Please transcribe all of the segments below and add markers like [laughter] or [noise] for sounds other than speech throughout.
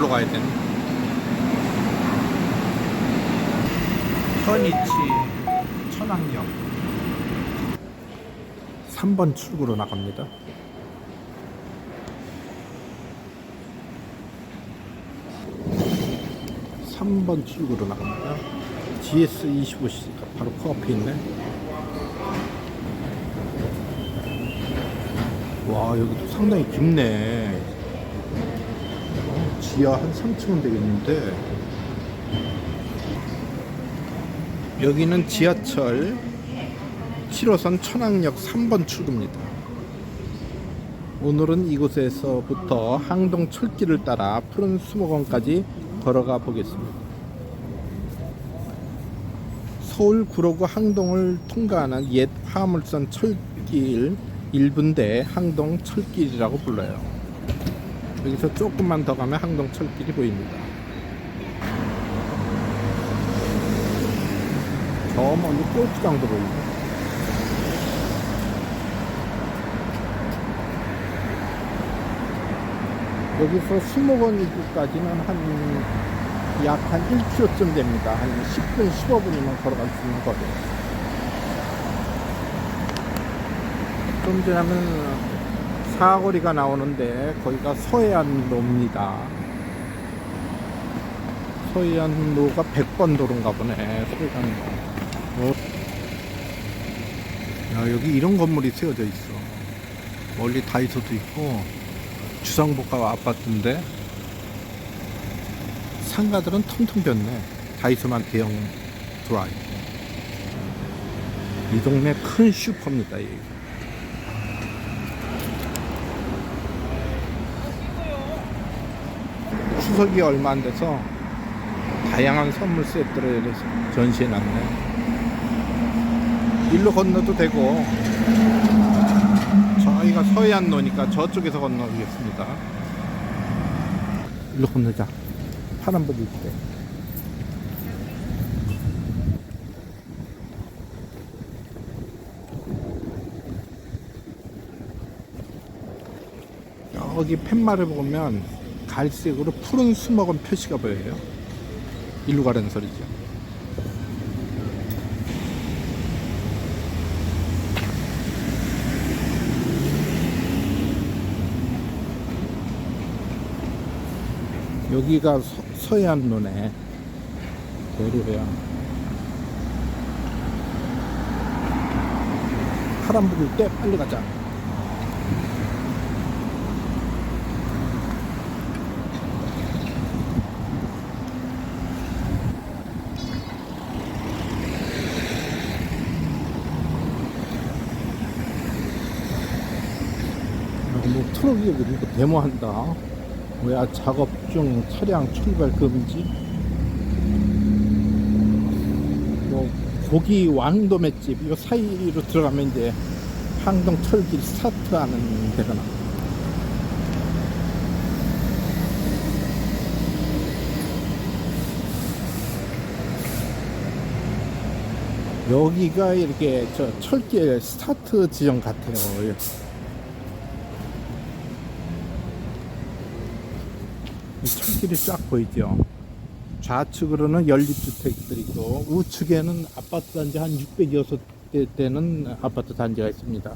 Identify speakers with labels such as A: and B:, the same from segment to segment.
A: 절로 가야 되네. 현이치 천왕역 3번 출구로 나갑니다. 삼번 출구로 나갑니다. GS25C가 바로 코앞에 있네. 와, 여기도 상당히 깊네. 어, 지하 한 3층은 되겠는데. 여기는 지하철 7호선 천왕역 3번 출구입니다. 오늘은 이곳에서부터 항동 철길을 따라 푸른 수목원까지 걸어가 보겠습니다. 서울 구로구 항동을 통과하는 옛 화물선 철길 1분대 항동 철길이라고 불러요. 여기서 조금만 더 가면 항동 철길이 보입니다. 저 멀리 골프장도 보이고 여기서 수목원 입구까지는 한 약한 1km쯤 됩니다. 한 10분, 15분이면 걸어갈 수 있는 거리예요. 좀 지나면 사거리가 나오는데 거기가 서해안로입니다. 서해안로가 100번 도로인가 보네. 서해안로. 어. 야, 여기 이런 건물이 세워져 있어. 멀리 다이소도 있고 주상복합 아파트인데 상가들은 텅텅 비었네. 다이소만 대형 있고. 이 동네 큰 슈퍼입니다. 여기. 추석이 얼마 안 돼서 다양한 선물 세트를 전시해 놨네. 일로 건너도 되고 저희가 서해안 노니까 저쪽에서 건너겠습니다. 일로 건너자. 파란불 있대. 여기 팻말을 보면 갈색으로 푸른 수목원 표시가 보여요. 일로 가라는 소리죠. 여기가 서, 서해안로네. 대로야. 파란 불일 때 빨리 가자. 트럭이 여기 이렇게 데모한다. 뭐야 작업 중 차량 출발 금지. 뭐 고기 왕도 맷집 이 사이로 들어가면 이제 항동 철길 스타트하는 데가 나. 여기가 이렇게 저 철길 스타트 지점 같아요. 철길이 쫙 보이죠. 좌측으로는 연립주택들이 있고 우측에는 아파트 단지 한 606대 되는 아파트 단지가 있습니다.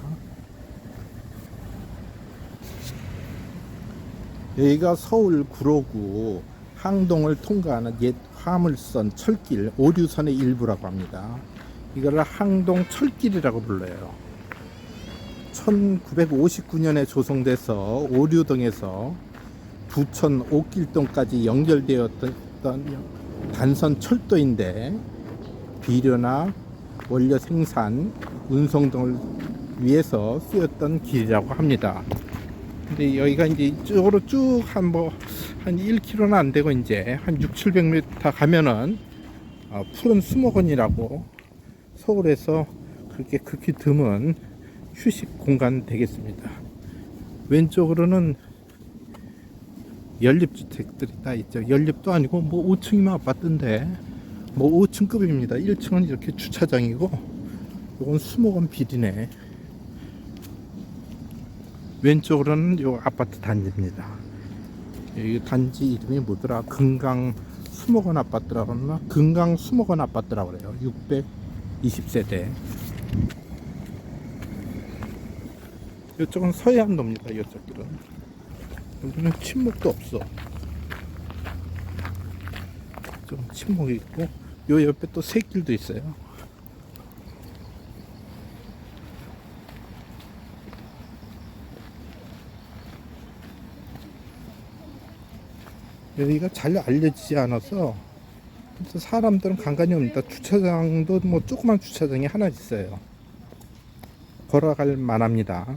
A: 여기가 서울 구로구 항동을 통과하는 옛 화물선 철길 오류선의 일부라고 합니다. 이거를 항동 철길이라고 불러요. 1959년에 조성돼서 오류동에서 부천 옥길동까지 연결되었던 단선 철도인데 비료나 원료 생산, 운송 등을 위해서 쓰였던 길이라고 합니다. 근데 여기가 이제 이쪽으로 쭉 한 뭐 한 1km는 안 되고 이제 한 6, 700m 가면은 어, 푸른 수목원이라고 서울에서 그렇게 극히 드문 휴식 공간 되겠습니다. 왼쪽으로는 연립주택들이 다 있죠. 연립도 아니고 뭐 5층이면 아파트인데 뭐 5층급입니다. 1층은 이렇게 주차장이고 이건 수목원 비리네. 왼쪽으로는 요 아파트 단지입니다. 이 단지 이름이 뭐더라? 금강 수목원 아파트라고 하나? 금강 수목원 아파트라고 그래요. 620세대. 이쪽은 서해안도입니다. 이쪽들은. 여기는 침묵도 없어. 좀 침묵이 있고, 요 옆에 또 새길도 있어요. 여기가 잘 알려지지 않아서 사람들은 간간히 옵니다. 주차장도 뭐 조그만 주차장이 하나 있어요. 걸어갈 만합니다.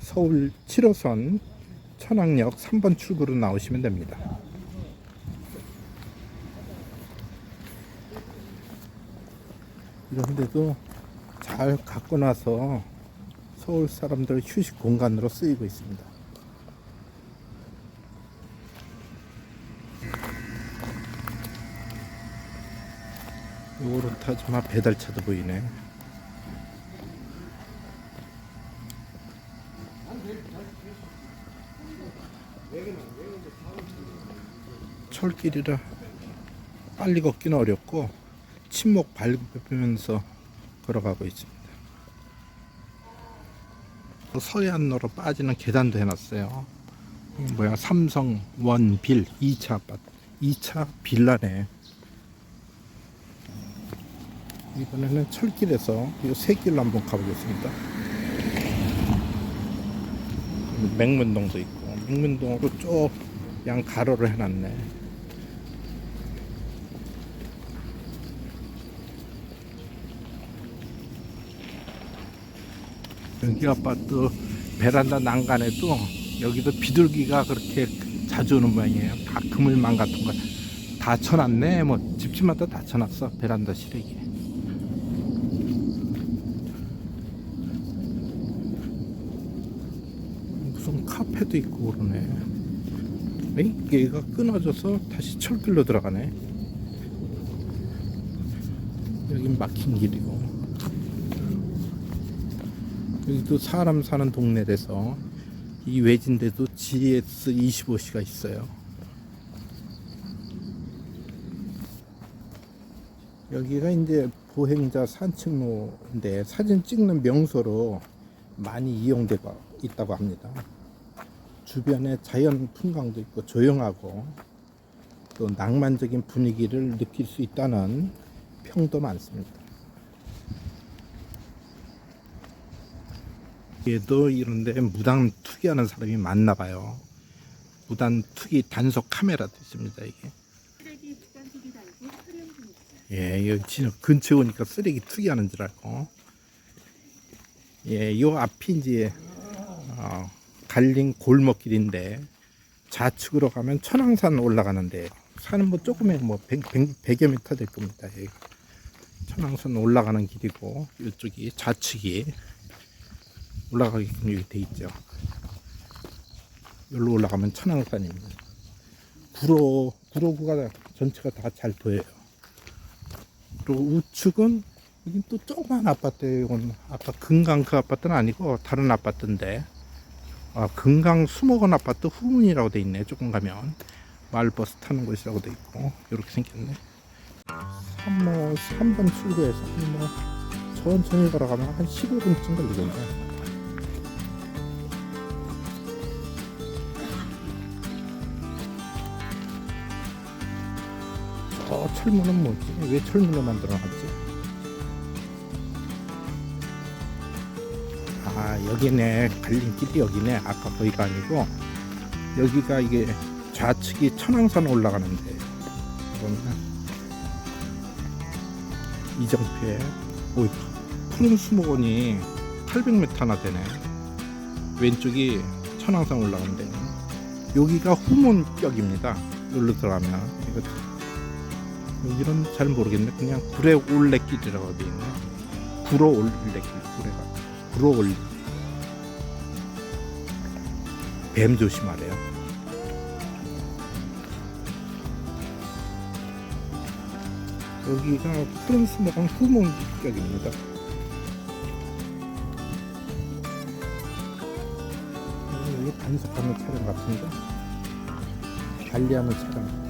A: 서울 7호선 천왕역 3번 출구로 나오시면 됩니다. 이런데도 잘 갖고 나서 서울 사람들 휴식 공간으로 쓰이고 있습니다. 오르타즈마 배달차도 보이네. 철길이라 빨리 걷기는 어렵고 침목 밟으면서 걸어가고 있습니다. 또 서해안로로 빠지는 계단도 해놨어요. 뭐야 삼성 원빌 2차 아파트 2차 빌라네. 이번에는 철길에서 이 새길로 한번 가보겠습니다. 맹문동도 있고 맹문동으로 쭉 양 가로를 해놨네. 여기 아파트 베란다 난간에도 여기도 비둘기가 그렇게 자주 오는 모양이에요. 다 그물망 같은 거 다 쳐놨네. 뭐 집집마다 다 쳐놨어. 베란다 시래기. 무슨 카페도 있고 그러네. 에이? 얘가 끊어져서 다시 철길로 들어가네. 여긴 막힌 길이고. 여기도 사람 사는 동네라서 이 외진데도 GS25C가 있어요. 여기가 이제 보행자 산책로인데 사진 찍는 명소로 많이 이용되고 있다고 합니다. 주변에 자연 풍광도 있고 조용하고 또 낭만적인 분위기를 느낄 수 있다는 평도 많습니다. 얘도 이런데 무단 투기하는 사람이 많나 봐요. 무단 투기 단속 카메라도 있습니다. 이게. 예, 여기 진짜 근처에 오니까 쓰레기 투기하는 줄 알고. 예, 요 앞이 이제 어, 갈린 골목길인데 좌측으로 가면 천왕산 올라가는데 산은 뭐 조금에 뭐 100, 100, 여 미터 될 겁니다. 여기. 천왕산 올라가는 길이고 이쪽이 좌측이 올라가게끔 여기 돼 있죠. 여기로 올라가면 천왕산입니다. 구로 구로구가 전체가 다 잘 보여요. 그리고 우측은 여긴 또 조그만 아파트예요. 이건 아까 금강 그 아파트는 아니고 다른 아파트인데 아, 금강 수목원 아파트 후문이라고 돼 있네. 조금 가면 마을버스 타는 곳이라고 돼 있고 이렇게 생겼네. 3호 3번 출구에서 뭐 천천히 걸어가면 한 15분쯤 걸리겠네. 철문은 뭐지? 왜 철문을 만들어놨지? 아 여기네. 갈림길이 여기네. 아까 거기가 아니고. 여기가 이게 좌측이 천왕산 올라가는데. 보면 이정표에. 오 푸른 수목원이 800m나 되네. 왼쪽이 천왕산 올라가는데. 여기가 후문격입니다. 여기로 들어가면. 이거 여기는 잘 모르겠네. 그냥 구례 올레길이라고 되어 있네. 구로 올레길 구례가 구로 올레 뱀 조심하래요. 여기가 푸른 수목원 후문격입니다. 여기 단속하는 차량 같은데? 관리하는 차량.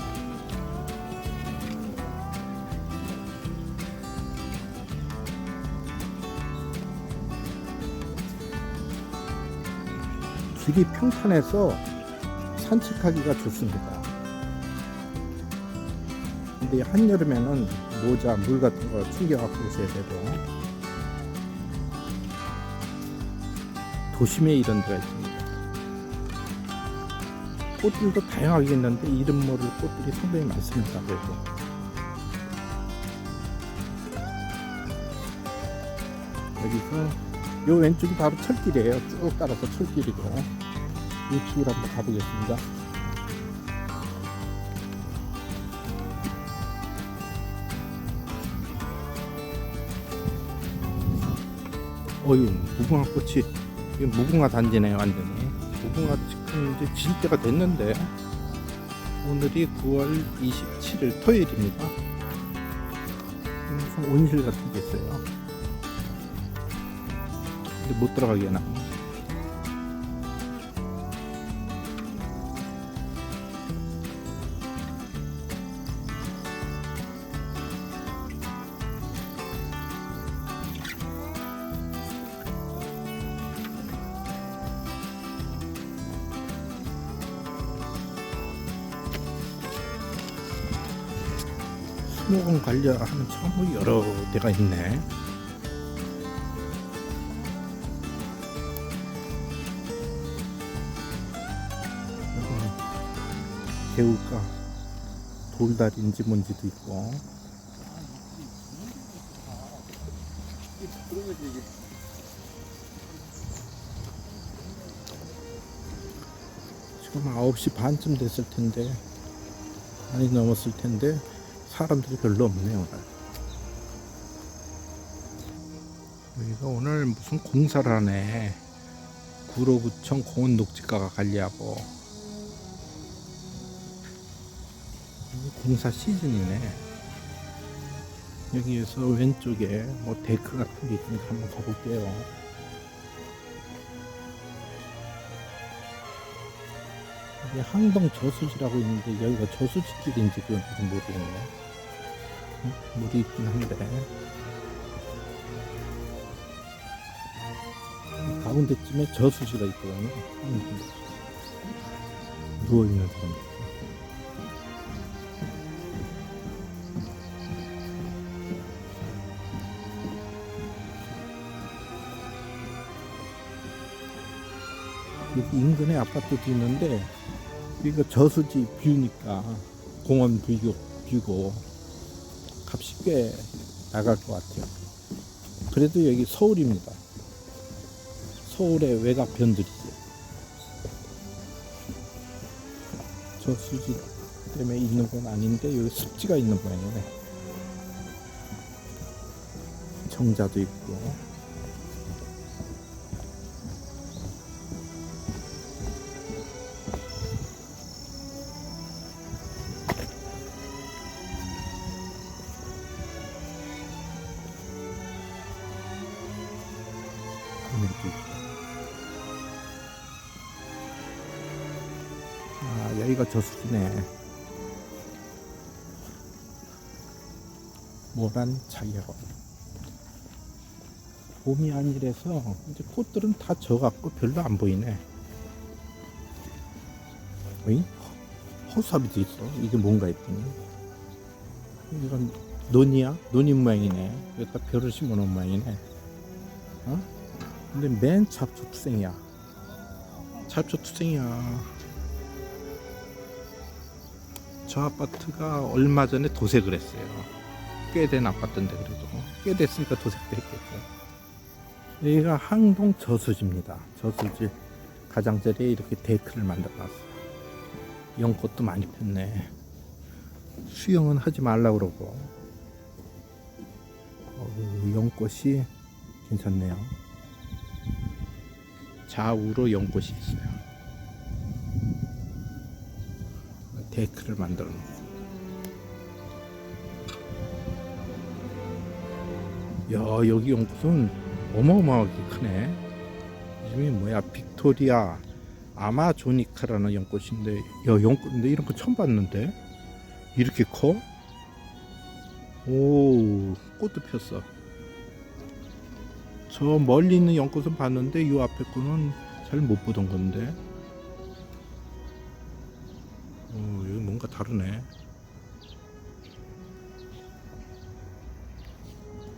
A: 길이 평탄해서 산책하기가 좋습니다. 근데 한여름에는 모자, 물 같은 거 챙겨갖고 오셔야 되고 도심에 이런 데가 있습니다. 꽃들도 다양하게 있는데 이름 모를 꽃들이 상당히 많습니다. 그래도 여기서 요 왼쪽이 바로 철길이에요. 쭉 따라서 철길이고 우측으로 한번 가보겠습니다. 어유 무궁화 꽃이 이게 무궁화 단지네요 완전히 무궁화 지금 이제 질 때가 됐는데 오늘이 9월 27일 토요일입니다. 온실 같은 게 있어요. 못 들어가게 해놔. 수목원 관리하는 참 여러 데가 있네. 개울가 돌다리인지 뭔지도 있고. 지금 9시 반쯤 됐을 텐데 많이 넘었을 텐데 사람들이 별로 없네요 여기가 오늘 무슨 공사를 하네. 구로구청 공원 녹지가가 관리하고 공사 시즌이네. 여기에서 왼쪽에 뭐 데크 같은 게 있으니까 한번 가볼게요. 여기 항동 저수지라고 있는데 여기가 저수지길인지 그건지 모르겠네. 어? 물이 있긴 한데. 가운데쯤에 저수지가 있거든요. 음. 누워있는 사람 인근에 아파트도 있는데 여기가 저수지 뷰니까 공원 뷰고, 뷰고 값이 꽤 나갈 것 같아요. 그래도 여기 서울입니다. 서울의 외곽 변들이죠. 저수지 때문에 있는 건 아닌데 여기 습지가 있는 모양이네. 정자도 있고. 아, 여기가 저수지네. 모란 자연. 봄이 아니라서 이제 꽃들은 다 져갖고 별로 안 보이네. 허수아비도 있어. 이게 뭔가 했더니. 이건 논이야? 논이 모양이네. 여기다 벼를 심어놓은 모양이네. 어? 근데 맨 잡초 투생이야. 잡초 투생이야. 저 아파트가 얼마 전에 도색을 했어요. 꽤 된 아파트인데 그래도 꽤 됐으니까 도색도 했겠죠. 여기가 항동 저수지입니다. 저수지 가장자리에 이렇게 데크를 만들어 놨어요. 연꽃도 많이 폈네. 수영은 하지 말라 그러고. 연꽃이 괜찮네요. 좌우로 연꽃이 있어요. 데크를 만들어 놓고. 야, 여기 연꽃은 어마어마하게 크네. 이름이 뭐야? 빅토리아 아마조니카라는 연꽃인데 야 연꽃인데 이런 거 처음 봤는데 이렇게 커? 오 꽃도 폈어 저 멀리 있는 연꽃은 봤는데 이 앞에 거는 잘 못 보던 건데 어 여기 뭔가 다르네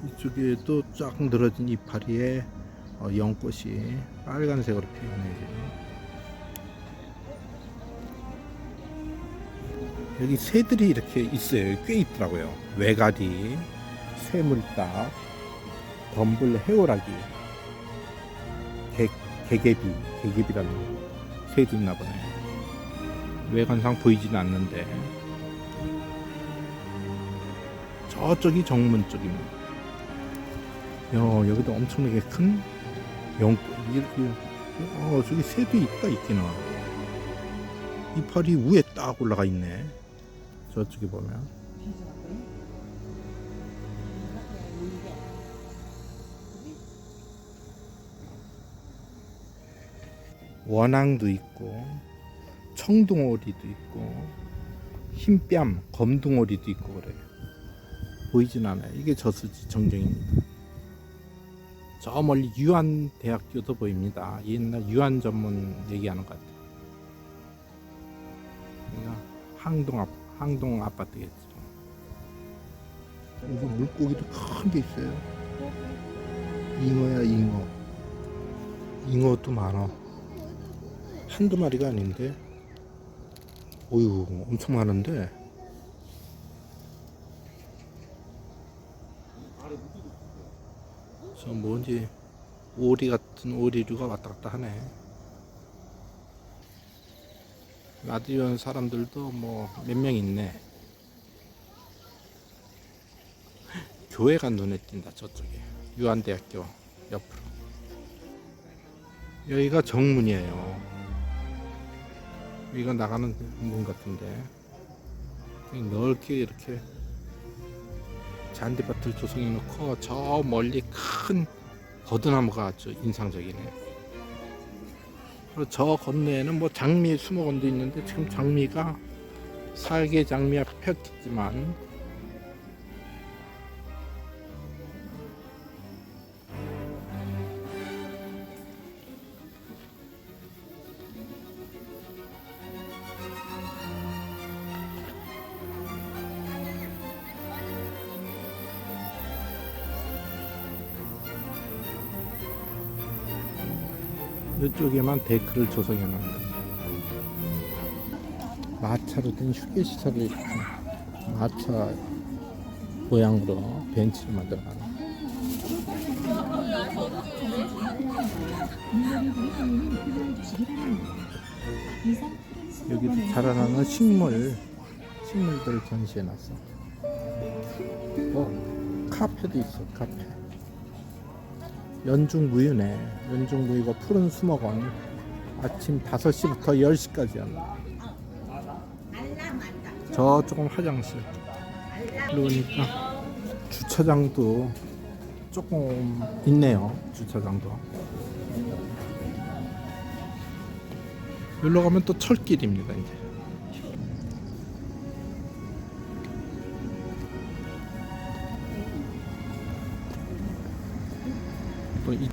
A: 이쪽에 또 쫙 늘어진 이파리에 어, 연꽃이 빨간색으로 피어있네 지금. 여기 새들이 이렇게 있어요. 꽤 있더라고요. 외가리, 새물닭, 덤블 해오라기, 개, 개개비, 개개비라는 새도 있나 보네. 외관상 보이지는 않는데 저쪽이 정문 쪽입니다. 야, 여기도 엄청나게 큰 영, 이렇게, 어, 저기 새도 있다, 있기는. 이파리 위에 딱 올라가 있네. 저쪽에 보면. 원앙도 있고, 청둥오리도 있고, 흰뺨, 검둥오리도 있고 그래요. 보이진 않아요. 이게 저수지 정경입니다. 저 멀리 유한대학교도 보입니다. 옛날 유한 전문 얘기하는 것 같아요. 여기가 항동 앞 항동 아파트겠죠. 여기 물고기도 큰 게 있어요. 잉어야 잉어. 잉어도 많아. 한두 마리가 아닌데. 어유 엄청 많은데. 저 뭔지 오리 같은 오리류가 왔다 갔다 하네. 라디오 사람들도 뭐 몇 명 있네. [laughs] 교회가 눈에 띈다 저쪽에 유한대학교 옆으로. 여기가 정문이에요. 여기가 나가는 문 같은데 넓게 이렇게 잔디밭을 조성해 놓고 저 멀리 큰 버드나무가 아주 인상적이네. 그리고 저 건너에는 뭐 장미 수목원도 있는데 지금 장미가 살개 장미가 폈겠지만 이쪽에만 데크를 조성해 놨네. 마차로 된 휴게시설을 이렇게 마차 모양으로 벤치를 만들어 놨네. 여기도 자라나는 식물 식물들을 전시해 놨어. 어, 카페도 있어, 카페. 연중무휴네. 연중무휴가 푸른 수목원. 아침 5시부터 10시까지였나. 저 조금 화장실. 그러니까 주차장도 조금 있네요. 주차장도. 여기로 가면 또 철길입니다, 이제. 또 이,